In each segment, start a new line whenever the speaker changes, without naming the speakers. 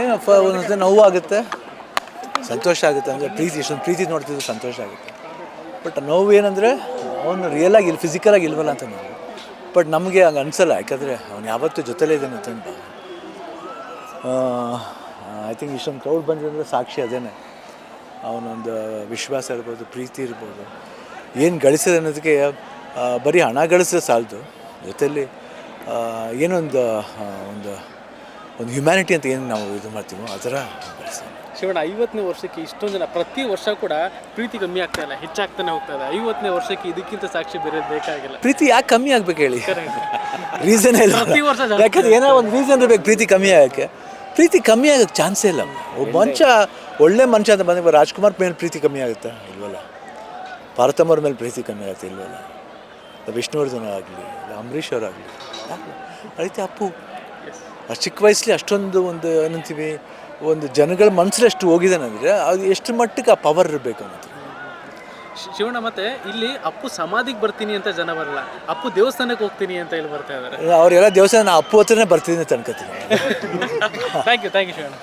ಏನಪ್ಪ ಒಂದೊಂದ್ಸಲ ನೋವು ಆಗುತ್ತೆ. ಸಂತೋಷ ಆಗುತ್ತೆ. ಅಂದರೆ ಪ್ರೀತಿ, ಇಷ್ಟೊಂದು ಪ್ರೀತಿ ನೋಡ್ತಿದ್ರು ಸಂತೋಷ ಆಗುತ್ತೆ. ಬಟ್ ನೋವು ಏನಂದರೆ, ಅವನು ರಿಯಲಾಗಿ ಇಲ್ಲಿ ಫಿಸಿಕಲಾಗಿ ಇಲ್ವಲ್ಲ ಅಂತ ನೋವು. ಬಟ್ ನಮಗೆ ಹಂಗೆ ಅನಿಸಲ್ಲ. ಯಾಕಂದರೆ ಅವ್ನು ಯಾವತ್ತೂ ಜೊತೆಲೇ ಇದ್ದಾನೆ ಅಂತ ಐ ಥಿಂಕ್ ಇಷ್ಟೊಂದು ಕ್ರೌಡ್ ಅಂದರೆ ಸಾಕ್ಷಿ ಅದೇನೆ. ಅವನೊಂದು ವಿಶ್ವಾಸ ಇರ್ಬೋದು, ಪ್ರೀತಿ ಇರ್ಬೋದು. ಏನು ಗಳಿಸಿದೆ ಅನ್ನೋದಕ್ಕೆ ಬರೀ ಹಣ ಗಳಿಸಿದ್ರೆ ಸಾಲದು. ಜೊತೆಯಲ್ಲಿ ಏನೊಂದು ಒಂದು ಒಂದು ಹ್ಯುಮ್ಯಾನಿಟಿ ಅಂತ ಏನು ನಾವು ಇದು ಮಾಡ್ತೀವೋ ಆ ಥರ
ಶಿವಣ್ಣ ಐವತ್ತನೇ ವರ್ಷಕ್ಕೆ ಇಷ್ಟೊಂದು ಜನ ಪ್ರತಿ ವರ್ಷ ಕೂಡ ಪ್ರೀತಿ ಕಮ್ಮಿ ಆಗ್ತಾ ಇಲ್ಲ ಹೆಚ್ಚಾಗ್ತಾನೆ ಹೋಗ್ತಾ ಇದೆ. ಐವತ್ತನೇ ವರ್ಷಕ್ಕೆ ಇದಕ್ಕಿಂತ ಸಾಕ್ಷಿ ಬೇರೆ ಬೇಕಾಗಿಲ್ಲ.
ಪ್ರೀತಿ ಯಾಕೆ ಕಮ್ಮಿ ಆಗ್ಬೇಕು ಹೇಳಿ? ರೀಸನ್ ಇಲ್ಲ.
ಪ್ರತಿ ವರ್ಷ
ಯಾಕಂದ್ರೆ ಏನೋ ಒಂದು ರೀಸನ್ ಇರಬೇಕು ಪ್ರೀತಿ ಕಮ್ಮಿ ಆಗೋಕ್ಕೆ. ಪ್ರೀತಿ ಕಮ್ಮಿ ಆಗೋಕ್ಕೆ ಚಾನ್ಸೇ ಇಲ್ಲ. ಒಬ್ಬ ಮನುಷ್ಯ ಒಳ್ಳೆ ಮನುಷ್ಯ ಅಂತ ಬಂದಾಗ ರಾಜ್ಕುಮಾರ್ ಮೇಲೆ ಪ್ರೀತಿ ಕಮ್ಮಿ ಆಗುತ್ತಾ? ಇಲ್ವಲ್ಲ. ಅವ್ರ ಮೇಲೆ ಪ್ರೀತಿ ಕಮ್ಮಿ ಆಗುತ್ತೆ ಇಲ್ವಲ್ಲ. ವಿಷ್ಣುವರ್ಧನ್ ಆಗಲಿ ಅಂಬರೀಷ್ ಅವರಾಗಲಿ ಅದಕ್ಕೆ ಅಪ್ಪು ಚಿಕ್ಕ ವಯಸ್ಸಲ್ಲಿ ಅಷ್ಟೊಂದು ಒಂದು ಏನಂತೀವಿ ಒಂದು ಜನಗಳ ಮನಸ್ಸಲ್ಲಿ ಅಷ್ಟು ಹೋಗಿದ್ದಾನೆ ಅಂದರೆ ಅದು ಎಷ್ಟು ಮಟ್ಟಿಗೆ ಆ ಪವರ್ ಇರಬೇಕು ಅನ್ನೋದು?
ಶಿವಣ್ಣ ಮತ್ತೆ ಇಲ್ಲಿ ಅಪ್ಪು ಸಮಾಧಿಗೆ ಬರ್ತೀನಿ ಅಂತ ಜನ ಬರಲ್ಲ. ಅಪ್ಪು ದೇವಸ್ಥಾನಕ್ಕೆ ಹೋಗ್ತೀನಿ ಅಂತ ಇಲ್ಲಿ ಬರ್ತಾ ಇದ್ದಾರೆ
ಅವರೆಲ್ಲ ದೇವಸ್ಥಾನ ಅಪ್ಪು ಹತ್ರನೇ ಬರ್ತೀನಿ ಅಂತ ಅನ್ಕೋತೀನಿ.
Thank you thank you Shivanna.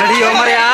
Ready ஓமரியா